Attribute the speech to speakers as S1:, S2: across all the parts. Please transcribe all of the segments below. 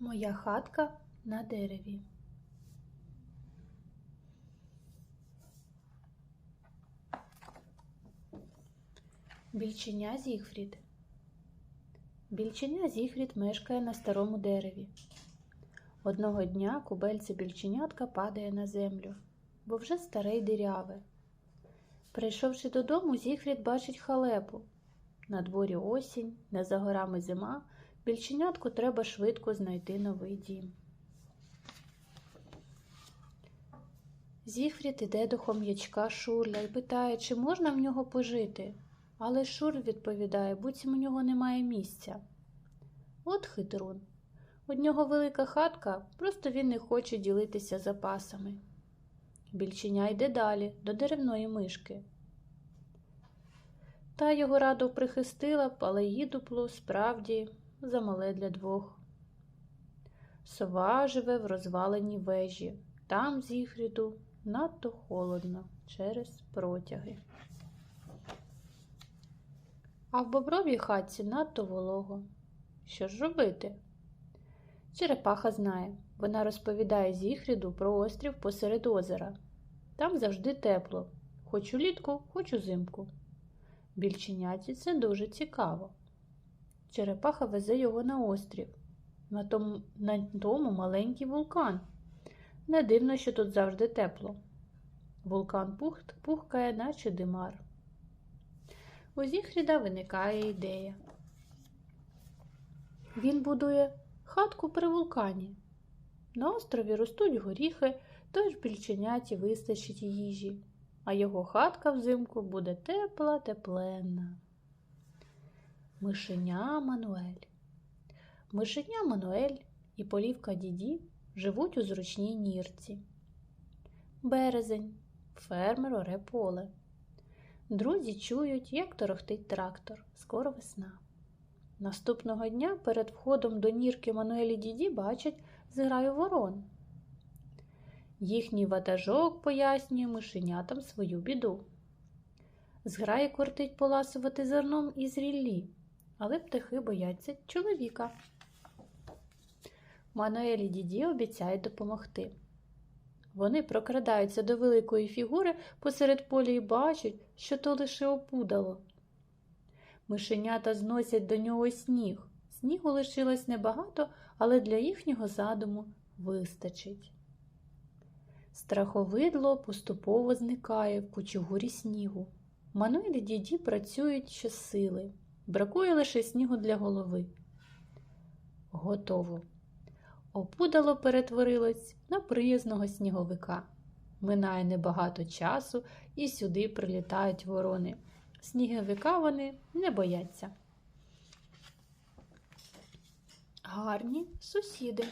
S1: Моя хатка на дереві. Більченя Зігфрід. Більченя Зігфрід мешкає на старому дереві. Одного дня кубельце більченятка падає на землю, бо вже старе й диряве. Прийшовши додому, Зігфрід бачить халепу. На дворі осінь, не за горами зима, більченятку треба швидко знайти новий дім. Зігфрід іде до хом'ячка Шурля і питає, чи можна в нього пожити. Але Шур відповідає, буцім у нього немає місця. От хитрун. У нього велика хатка, просто він не хоче ділитися запасами. Більченя йде далі, до деревної мишки. Та його радо прихистила але її дупло справді замале для двох. Сова живе в розваленій вежі. Там Зігфріду надто холодно через протяги. А в бобровій хатці надто волого. Що ж робити? Черепаха знає. Вона розповідає Зігфріду про острів посеред озера. Там завжди тепло, хоч улітку, хоч узимку. Більченяті це дуже цікаво. Черепаха везе його на острів, на тому, на тому маленький вулкан. Не дивно, що тут завжди тепло. Вулкан пухт пухкає, наче димар. У Зігфріда виникає ідея. Він будує хатку при вулкані. На острові ростуть горіхи, тож більченяті вистачить їжі, а його хатка взимку буде тепла, тепленна. Мишеня Мануель. Мишеня Мануель і полівка Діді живуть у зручній нірці. Березень, фермер оре поле. Друзі чують, як торохтить трактор. Скоро весна. Наступного дня перед входом до нірки Мануелі Діді бачать зграю ворон. Їхній ватажок пояснює мишенятам свою біду. Зграє кортить поласувати зерном із ріллі, але птахи бояться чоловіка. Мануелі Діді обіцяють допомогти. Вони прокрадаються до великої фігури посеред поля і бачать, що то лише опудало. Мишенята зносять до нього сніг. Снігу лишилось небагато, але для їхнього задуму вистачить. Страховидло поступово зникає в кучугурі снігу. Мануель і діді працюють щосили. Бракує лише снігу для голови. Готово. Опудало перетворилось на приязного сніговика. Минає небагато часу, і сюди прилітають ворони. Сніговика вони не бояться. Гарні сусіди.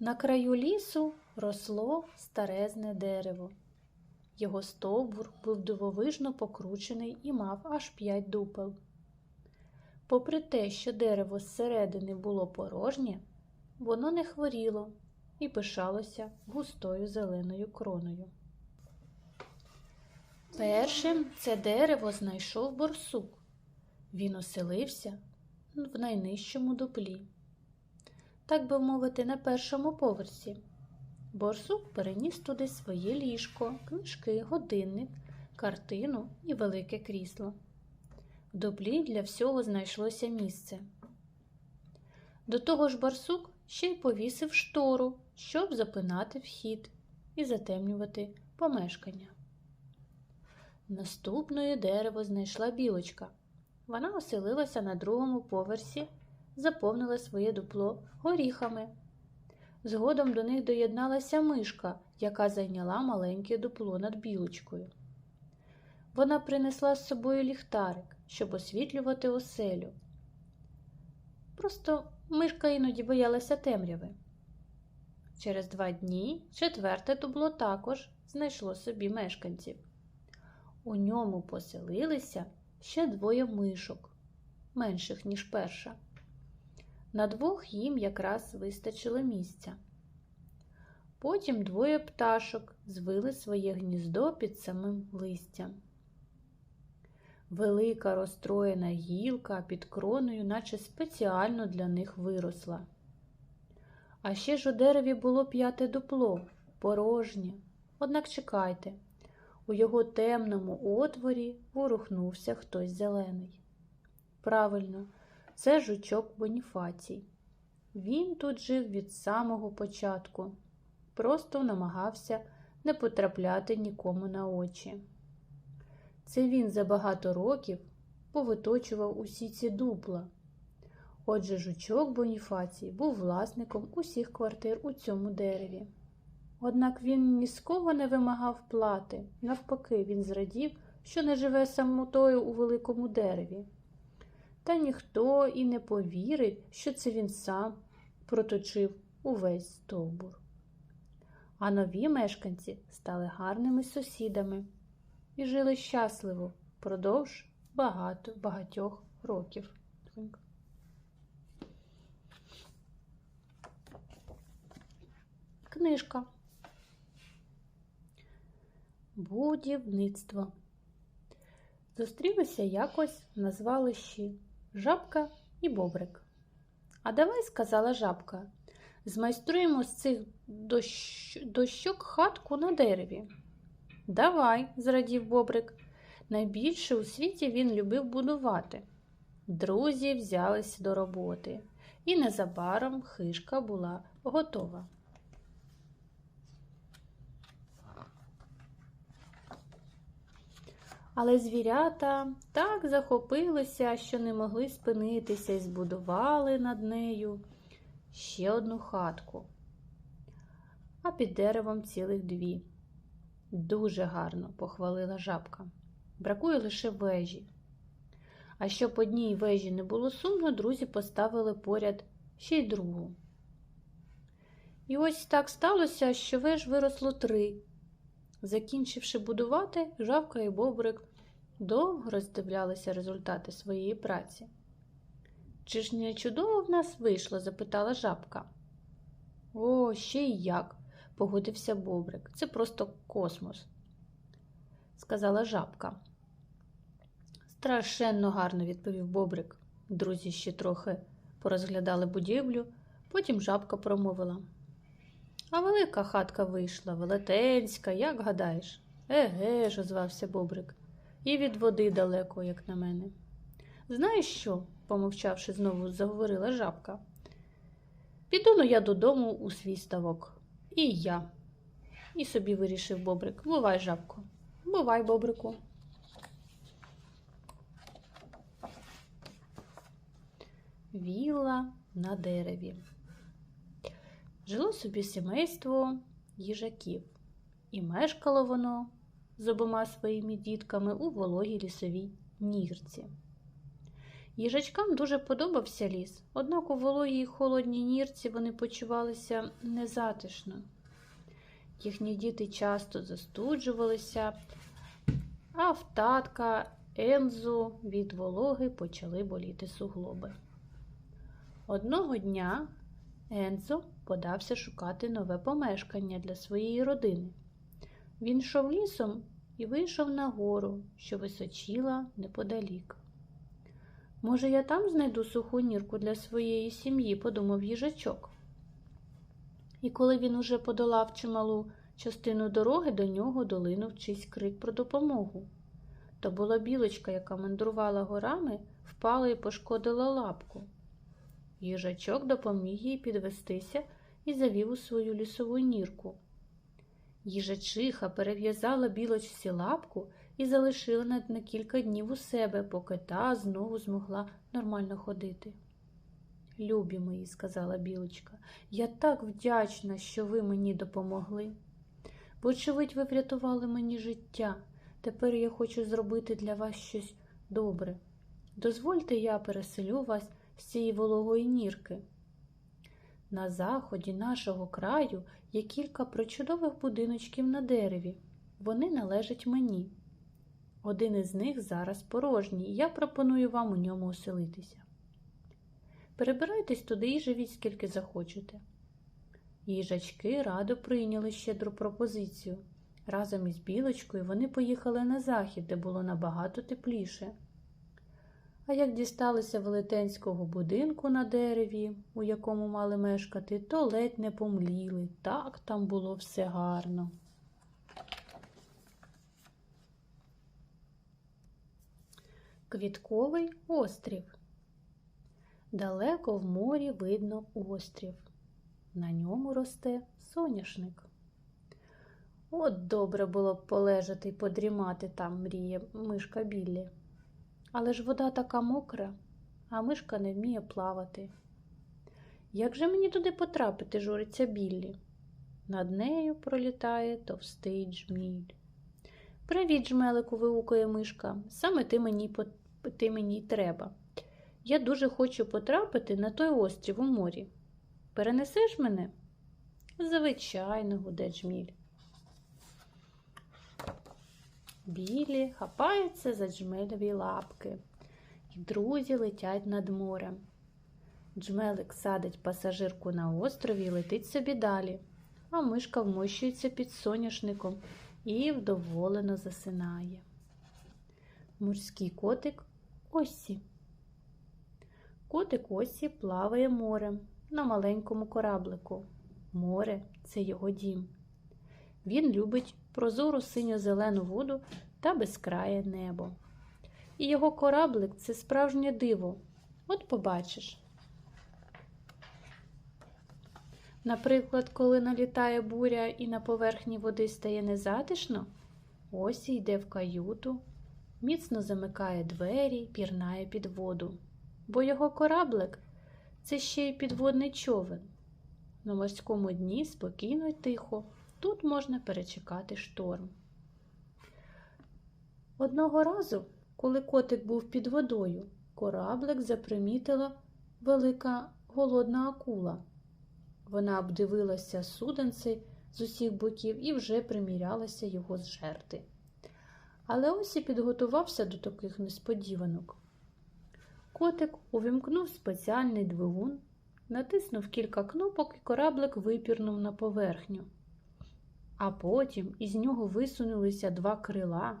S1: На краю лісу росло старезне дерево. Його стовбур був дивовижно покручений і мав аж п'ять дупел. Попри те, що дерево зсередини було порожнє, воно не хворіло і пишалося густою зеленою кроною. Першим це дерево знайшов борсук. Він оселився в найнижчому дуплі, так би мовити, на першому поверсі. Борсук переніс туди своє ліжко, книжки, годинник, картину і велике крісло. В дуплі для всього знайшлося місце. До того ж барсук ще й повісив штору, щоб запинати вхід і затемнювати помешкання. Наступною дерево знайшла білочка. Вона оселилася на другому поверсі, заповнила своє дупло горіхами. Згодом до них доєдналася мишка, яка зайняла маленьке дупло над білочкою. Вона принесла з собою ліхтарик, щоб освітлювати оселю. Просто мишка іноді боялася темряви. Через два дні четверте дубло також знайшло собі мешканців. У ньому поселилися ще двоє мишок, менших, ніж перша. На двох їм якраз вистачило місця. Потім двоє пташок звили своє гніздо під самим листям. Велика розстроєна гілка під кроною, наче спеціально для них виросла. А ще ж у дереві було п'яте дупло, порожнє. Однак чекайте, у його темному отворі ворухнувся хтось зелений. Правильно, це жучок Боніфацій. Він тут жив від самого початку, просто намагався не потрапляти нікому на очі. Це він за багато років повиточував усі ці дупла. Отже, жучок Боніфацій був власником усіх квартир у цьому дереві. Однак він ні з кого не вимагав плати, навпаки, він зрадів, що не живе самотою у великому дереві. Та ніхто і не повірить, що це він сам проточив увесь стовбур. А нові мешканці стали гарними сусідами і жили щасливо впродовж багато багатьох років. Книжка. Будівництво. Зустрілися якось на звалищі жабка і бобрик. А давай, сказала жабка, змайструємо з цих дощ... дощок хатку на дереві. Давай, зрадів бобрик. Найбільше у світі він любив будувати. Друзі взялися до роботи, і незабаром хишка була готова. Але звірята так захопилися, що не могли спинитися і збудували над нею ще одну хатку, а під деревом цілих дві. Дуже гарно, похвалила жабка. Бракує лише вежі. А щоб одній вежі не було сумно, друзі поставили поряд ще й другу. І ось так сталося, що веж виросло три. Закінчивши будувати, жавка і бобрик довго роздивлялися результати своєї праці. Чи ж не чудово в нас вийшло? запитала жабка. О, ще й як, погодився бобрик. Це просто космос, сказала жабка. Страшенно гарно, відповів бобрик. Друзі ще трохи порозглядали будівлю, потім жабка промовила. А велика хатка вийшла, велетенська, як гадаєш? Еге ж, озвався бобрик, і від води далеко, як на мене. Знаєш що? помовчавши, знову заговорила жабка. Піду ну я додому у свій ставок. І я. І собі вирішив бобрик. Бувай, жабко. Бувай, бобрику. Віла на дереві. Жило собі сімейство їжаків, і мешкало воно з обома своїми дітками у вологій лісовій нірці. Їжачкам дуже подобався ліс, однак у вологій холодній нірці вони почувалися незатишно. Їхні діти часто застуджувалися, а в татка Ензу від вологи почали боліти суглоби. Одного дня Ензо подався шукати нове помешкання для своєї родини. Він йшов лісом і вийшов на гору, що височіла неподалік. Може, я там знайду суху нірку для своєї сім'ї, подумав їжачок. І коли він уже подолав чималу частину дороги, до нього долинув чийсь крик про допомогу. То була білочка, яка мандрувала горами, впала і пошкодила лапку. Їжачок допоміг їй підвестися і завів у свою лісову нірку. Їжачиха перев'язала білочці лапку і залишила на кілька днів у себе, поки та знову змогла нормально ходити. Любі мої, сказала білочка, я так вдячна, що ви мені допомогли. Вочевидь, ви врятували мені життя. Тепер я хочу зробити для вас щось добре. Дозвольте, я переселю вас з цієї вологої нірки. На заході нашого краю є кілька причудових будиночків на дереві. Вони належать мені. Один із них зараз порожній, і я пропоную вам у ньому оселитися. Перебирайтесь туди і живіть, скільки захочете. Їжачки радо прийняли щедру пропозицію, Разом із білочкою вони поїхали на захід, де було набагато тепліше. А як дісталися велетенського будинку на дереві, у якому мали мешкати, то ледь не помліли. Так там було все гарно. Квітковий острів. Далеко в морі видно острів. На ньому росте соняшник. От добре було б полежати й подрімати там, мріє мишка Біллі. Але ж вода така мокра, а мишка не вміє плавати. Як же мені туди потрапити, журиться Біллі? Над нею пролітає товстий джміль. Привіт, жмелику, вигукує мишка. Саме ти мені, ти мені треба. Я дуже хочу потрапити на той острів у морі. Перенесеш мене? Звичайно, гуде джміль. Білі хапаються за джмелеві лапки, і друзі летять над морем. Джмелик садить пасажирку на острові і летить собі далі, а мишка вмощується під соняшником і вдоволено засинає. Морський котик Осі. Котик Осі плаває морем на маленькому кораблику. Море це його дім. Він любить прозору синьо-зелену воду та безкрає небо. І його кораблик це справжнє диво. От побачиш. Наприклад, коли налітає буря і на поверхні води стає незатишно, ось йде в каюту, міцно замикає двері, пірнає під воду. Бо його кораблик це ще й підводний човен. На морському дні спокійно й тихо. Тут можна перечекати шторм. Одного разу, коли котик був під водою, кораблик запримітила велика голодна акула. Вона обдивилася суденце з усіх боків і вже примірялася його зжерти. Але ось і підготувався до таких несподіванок. Котик увімкнув спеціальний двигун, натиснув кілька кнопок і кораблик випірнув на поверхню. А потім із нього висунулися два крила,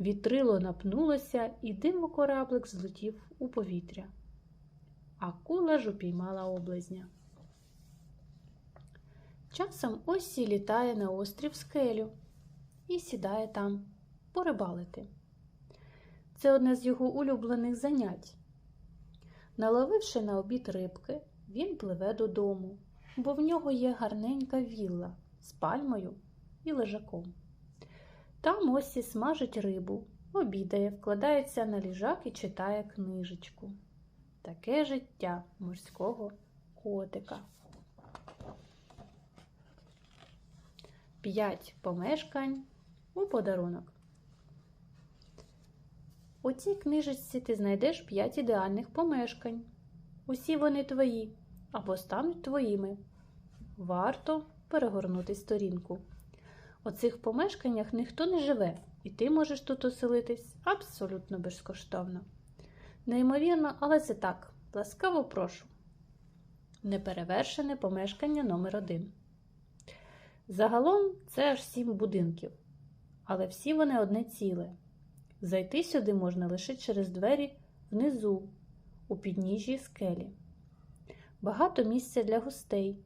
S1: вітрило напнулося, і димо кораблик злетів у повітря. Акула ж упіймала облизня. Часом Осі літає на острів скелю і сідає там порибалити. Це одне з його улюблених занять. Наловивши на обід рибки, він пливе додому, бо в нього є гарненька вілла з пальмою і лежаком. Там Осі смажить рибу, обідає, вкладається на ліжак і читає книжечку. Таке життя морського котика. П'ять помешкань у подарунок. У цій книжечці ти знайдеш п'ять ідеальних помешкань. Усі вони твої або стануть твоїми. Варто перегорнути сторінку. У цих помешканнях ніхто не живе, і ти можеш тут оселитись абсолютно безкоштовно. Неймовірно, але це так. Ласкаво прошу. Неперевершене помешкання номер 1 Загалом це аж сім будинків, але всі вони одне ціле. Зайти сюди можна лише через двері внизу, у підніжжі скелі. Багато місця для гостей,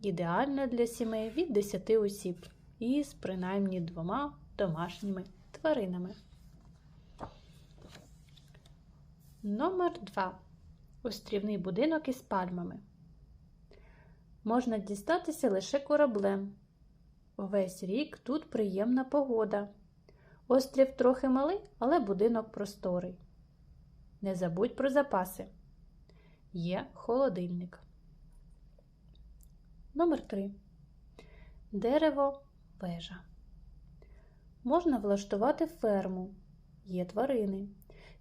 S1: ідеально для сімей від 10 осіб із принаймні двома домашніми тваринами. Номер 2. Острівний будинок із пальмами. Можна дістатися лише кораблем. Весь рік тут приємна погода. Острів трохи малий, але будинок просторий. Не забудь про запаси. Є холодильник. Номер 3. Дерево вежа. Можна влаштувати ферму. Є тварини.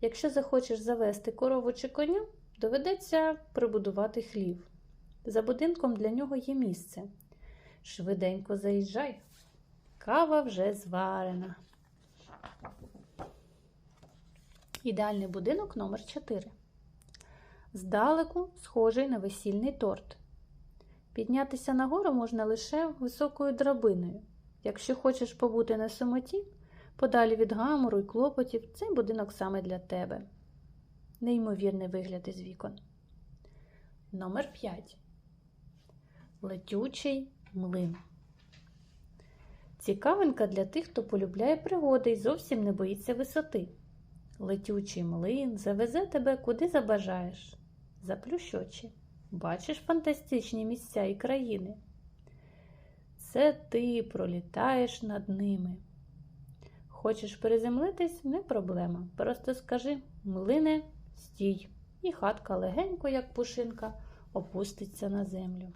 S1: Якщо захочеш завести корову чи коня, доведеться прибудувати хлів. За будинком для нього є місце. Швиденько заїжджай. Кава вже зварена. Ідеальний будинок номер 4 Здалеку схожий на весільний торт. Піднятися нагору можна лише високою драбиною. Якщо хочеш побути на самоті, подалі від гамору і клопотів, цей будинок саме для тебе. Неймовірний вигляд із вікон. Номер 5. Летючий млин. Цікавинка для тих, хто полюбляє пригоди і зовсім не боїться висоти. Летючий млин завезе тебе куди забажаєш. Заплющ очі. Бачиш фантастичні місця і країни. Це ти пролітаєш над ними. Хочеш приземлитись не проблема. Просто скажи млине, стій, і хатка легенько, як пушинка, опуститься на землю.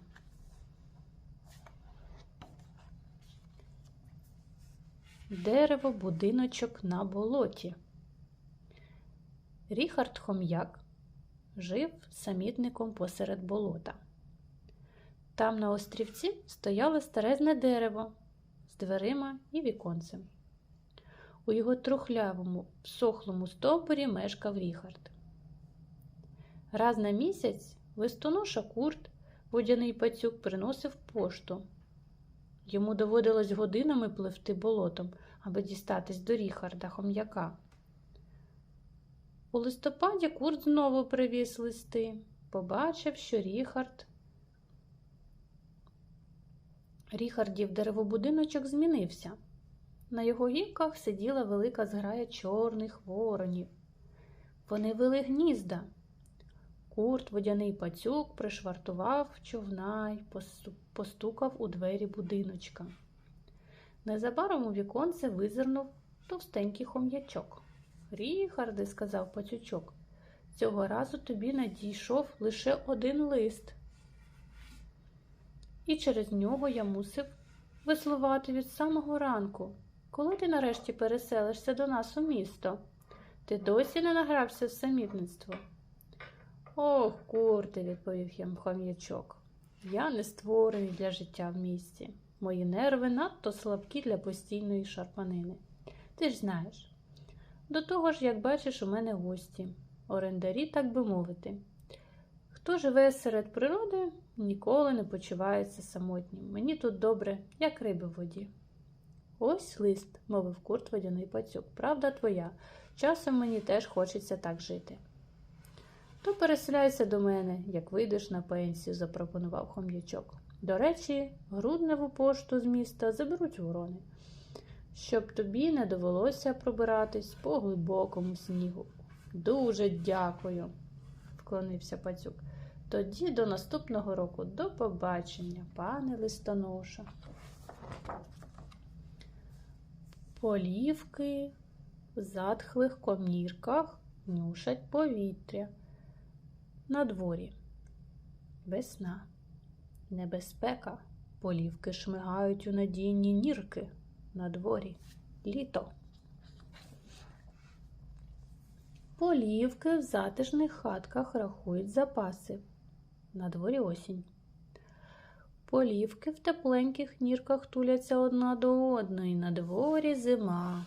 S1: Дерево, будиночок на болоті. Ріхард Хом'як жив самітником посеред болота. Там на острівці стояло старезне дерево з дверима і віконцем. У його трухлявому, всохлому стовбурі мешкав Ріхард. Раз на місяць листоноша Курт, водяний пацюк, приносив пошту. Йому доводилось годинами пливти болотом, аби дістатись до Ріхарда хом'яка. У листопаді Курт знову привіз листи, побачив, що Ріхард. Ріхардів деревобудиночок змінився. На його гілках сиділа велика зграя чорних воронів. Вони вели гнізда. Курт, водяний пацюк, пришвартував човна й постукав у двері будиночка. Незабаром у віконце визирнув товстенький хом'ячок. Ріхарде, сказав пацючок, цього разу тобі надійшов лише один лист. І через нього я мусив веслувати від самого ранку. Коли ти нарешті переселишся до нас у місто, ти досі не награвся в самітництво. Ох, курте, відповів їм хом'ячок. Я не створений для життя в місті. Мої нерви надто слабкі для постійної шарпанини. Ти ж знаєш. До того ж, як бачиш, у мене гості, орендарі, так би мовити. Хто живе серед природи, ніколи не почувається самотнім. Мені тут добре, як риби в воді. Ось лист, мовив курт водяний пацюк. Правда твоя. Часом мені теж хочеться так жити. То переселяйся до мене, як вийдеш на пенсію, запропонував хом'ячок. До речі, грудневу пошту з міста заберуть ворони, щоб тобі не довелося пробиратись по глибокому снігу. Дуже дякую, вклонився пацюк. Тоді до наступного року до побачення, пане листоноша. Полівки в затхлих комірках нюшать повітря. На дворі весна, небезпека, полівки шмигають у надійні нірки. На дворі літо. Полівки в затишних хатках рахують запаси. На дворі осінь. Полівки в тепленьких нірках туляться одна до одної. На дворі зима.